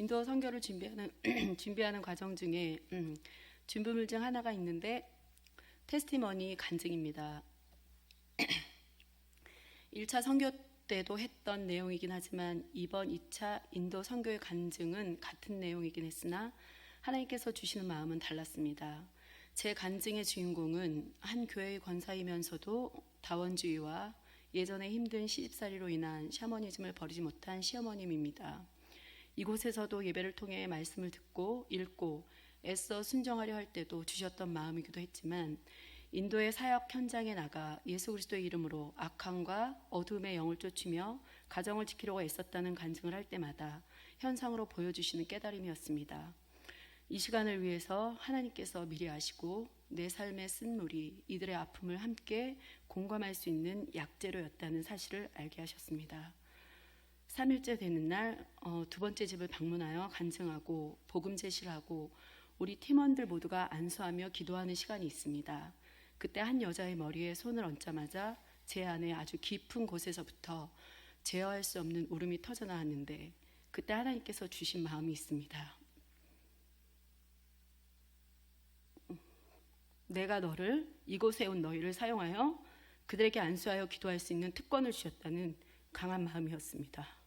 인도 선교를 준비하는 준비하는 과정 중에 음, 준비물 중 하나가 있는데 테스티머니 간증입니다. 1차 선교 때도 했던 내용이긴 하지만 이번 2차 인도 선교의 간증은 같은 내용이긴 했으나 하나님께서 주시는 마음은 달랐습니다. 제 간증의 주인공은 한 교회의 권사이면서도 다원주의와 예전에 힘든 시집살이로 인한 샤머니즘을 버리지 못한 시어머님입니다. 이곳에서도 예배를 통해 말씀을 듣고 읽고 애써 순종하려 할 때도 주셨던 마음이기도 했지만 인도의 사역 현장에 나가 예수 그리스도의 이름으로 악함과 어둠의 영을 쫓으며 가정을 지키려고 애썼다는 간증을 할 때마다 현상으로 보여주시는 깨달음이었습니다. 이 시간을 위해서 하나님께서 미리 아시고 내 삶의 쓴물이 이들의 아픔을 함께 공감할 수 있는 약재로였다는 사실을 알게 하셨습니다. 3일째 되는 날 어, 두 번째 집을 방문하여 간증하고 복음 제시를 하고 우리 팀원들 모두가 안수하며 기도하는 시간이 있습니다. 그때 한 여자의 머리에 손을 얹자마자 제 안에 아주 깊은 곳에서부터 제어할 수 없는 울음이 터져 나왔는데 그때 하나님께서 주신 마음이 있습니다. 내가 너를 이곳에 온 너희를 사용하여 그들에게 안수하여 기도할 수 있는 특권을 주셨다는 강한 마음이었습니다.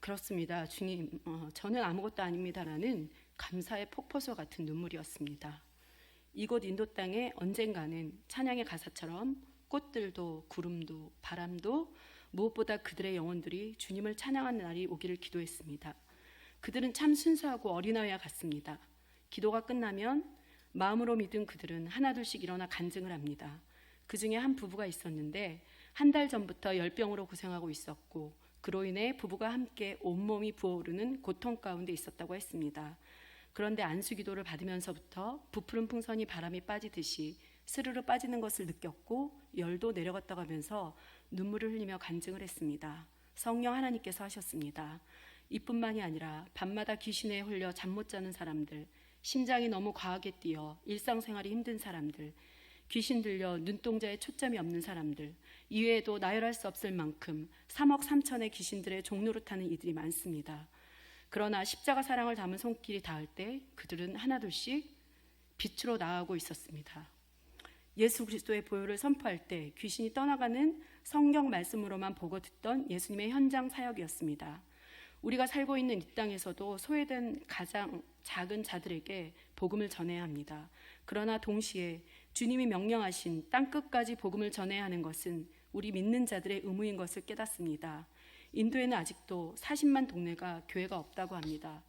그렇습니다. 주님, 어, 저는 아무것도 아닙니다라는 감사의 폭포수 같은 눈물이었습니다. 이곳 인도 땅에 언젠가는 찬양의 가사처럼 꽃들도 구름도 바람도 무엇보다 그들의 영혼들이 주님을 찬양하는 날이 오기를 기도했습니다. 그들은 참 순수하고 어린아이와 같습니다. 기도가 끝나면 마음으로 믿은 그들은 하나둘씩 일어나 간증을 합니다. 그 중에 한 부부가 있었는데 한 달 전부터 열병으로 고생하고 있었고 그로 인해 부부가 함께 온몸이 부어오르는 고통 가운데 있었다고 했습니다. 그런데 안수 기도를 받으면서부터 부푸른 풍선이 바람이 빠지듯이 스르르 빠지는 것을 느꼈고 열도 내려갔다고 하면서 눈물을 흘리며 간증을 했습니다. 성령 하나님께서 하셨습니다. 이뿐만이 아니라 밤마다 귀신에 홀려 잠 못 자는 사람들, 심장이 너무 과하게 뛰어 일상생활이 힘든 사람들, 귀신 들려 눈동자에 초점이 없는 사람들, 이외에도 나열할 수 없을 만큼 3억 3천의 귀신들의 종로를 타는 이들이 많습니다. 그러나 십자가 사랑을 담은 손길이 닿을 때 그들은 하나둘씩 빛으로 나아가고 있었습니다. 예수 그리스도의 보혈을 선포할 때 귀신이 떠나가는 성경 말씀으로만 보고 듣던 예수님의 현장 사역이었습니다. 우리가 살고 있는 이 땅에서도 소외된 가장 작은 자들에게 복음을 전해야 합니다. 그러나 동시에 주님이 명령하신 땅 끝까지 복음을 전해야 하는 것은 우리 믿는 자들의 의무인 것을 깨닫습니다. 인도에는 아직도 40만 동네가 교회가 없다고 합니다.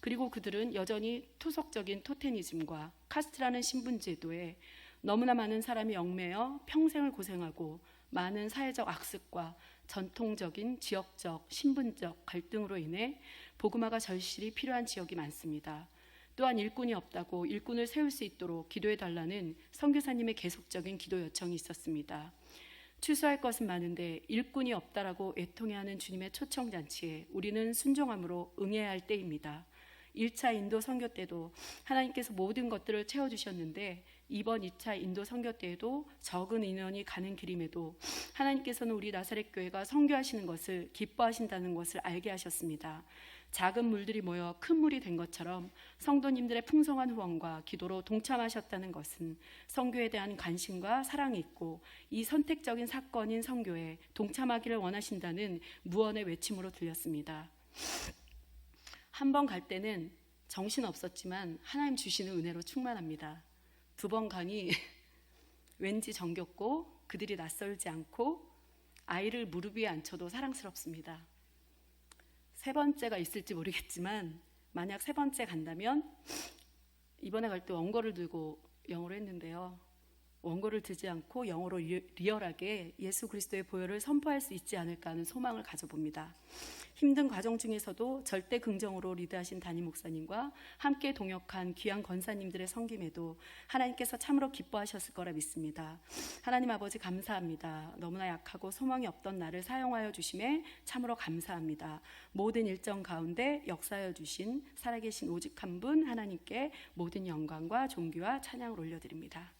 그리고 그들은 여전히 토속적인 토테니즘과 카스트라는 신분제도에 너무나 많은 사람이 얽매여 평생을 고생하고 많은 사회적 악습과 전통적인 지역적 신분적 갈등으로 인해 복음화가 절실히 필요한 지역이 많습니다. 또한 일꾼이 없다고 일꾼을 세울 수 있도록 기도해 달라는 선교사님의 계속적인 기도 요청이 있었습니다. 추수할 것은 많은데 일꾼이 없다라고 애통해하는 주님의 초청 잔치에 우리는 순종함으로 응해야 할 때입니다. 1차 인도 선교 때도 하나님께서 모든 것들을 채워 주셨는데 이번 2차 인도 선교 때에도 적은 인원이 가는 길임에도 하나님께서는 우리 나사렛 교회가 선교하시는 것을 기뻐하신다는 것을 알게 하셨습니다. 작은 물들이 모여 큰 물이 된 것처럼 성도님들의 풍성한 후원과 기도로 동참하셨다는 것은 성교에 대한 관심과 사랑이 있고 이 선택적인 사건인 성교에 동참하기를 원하신다는 무언의 외침으로 들렸습니다. 한 번 갈 때는 정신 없었지만 하나님 주시는 은혜로 충만합니다. 두 번 가니 왠지 정겹고 그들이 낯설지 않고 아이를 무릎 위에 앉혀도 사랑스럽습니다. 세 번째가 있을지 모르겠지만 만약 세 번째 간다면 이번에 갈 때 원고를 들고 영어로 했는데요. 원고를 들지 않고 영어로 리얼하게 예수 그리스도의 보혈을 선포할 수 있지 않을까 하는 소망을 가져봅니다. 힘든 과정 중에서도 절대 긍정으로 리드하신 담임 목사님과 함께 동역한 귀한 권사님들의 섬김에도 하나님께서 참으로 기뻐하셨을 거라 믿습니다. 하나님 아버지 감사합니다. 너무나 약하고 소망이 없던 나를 사용하여 주심에 참으로 감사합니다. 모든 일정 가운데 역사하여 주신 살아계신 오직 한 분 하나님께 모든 영광과 존귀와 찬양을 올려드립니다.